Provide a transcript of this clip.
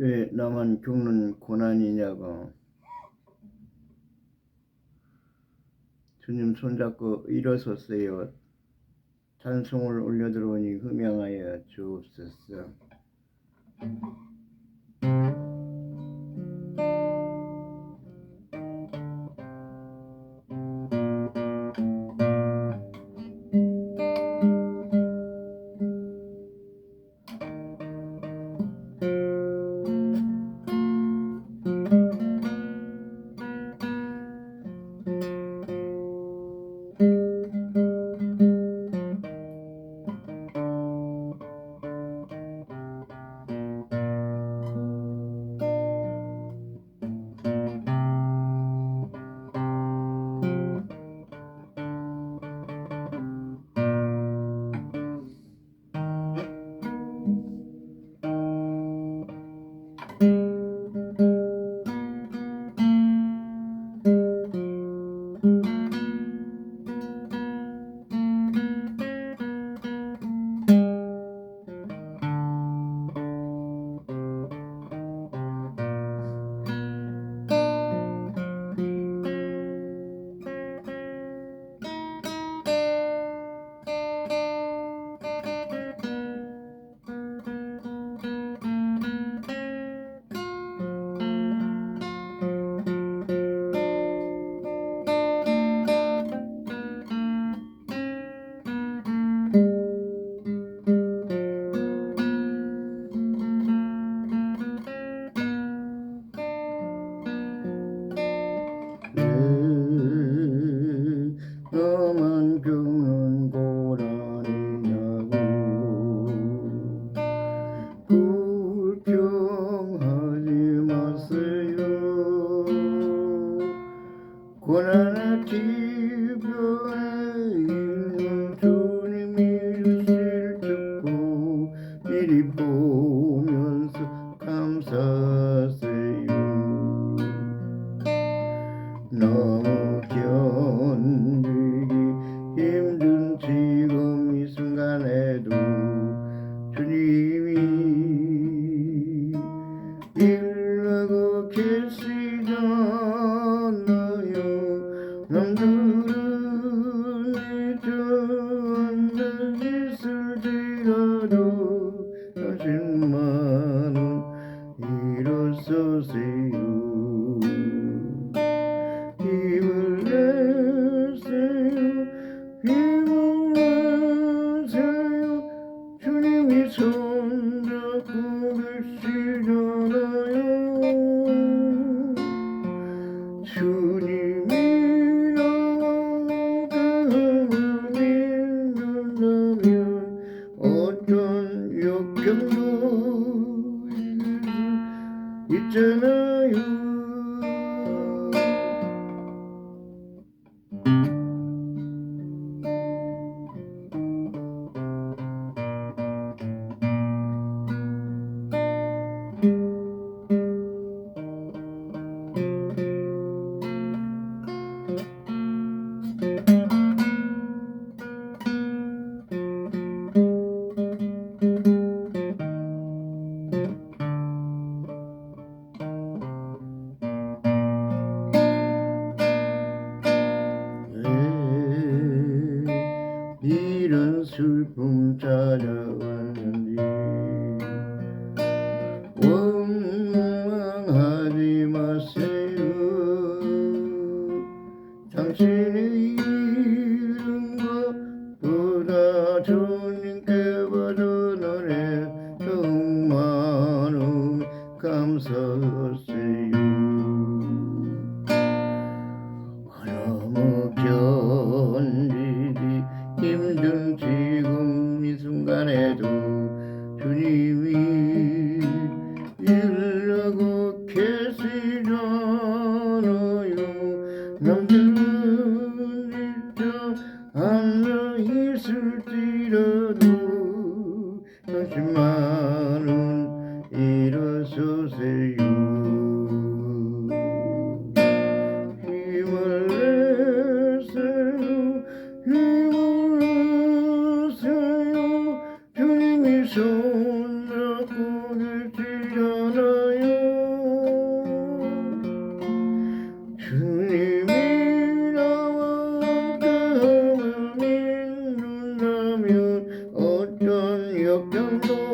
왜 나만 겪는 고난이냐고. 주님 손잡고 일어섰어요. 찬송을 올려들어오니 흠양하여 주옵소서. 너무 견디기 힘든 지금 이 순간에도 주님이 일러고 계시 eternal. 살아왔는지 원망하지 마세요. 당신 sur tes eu canto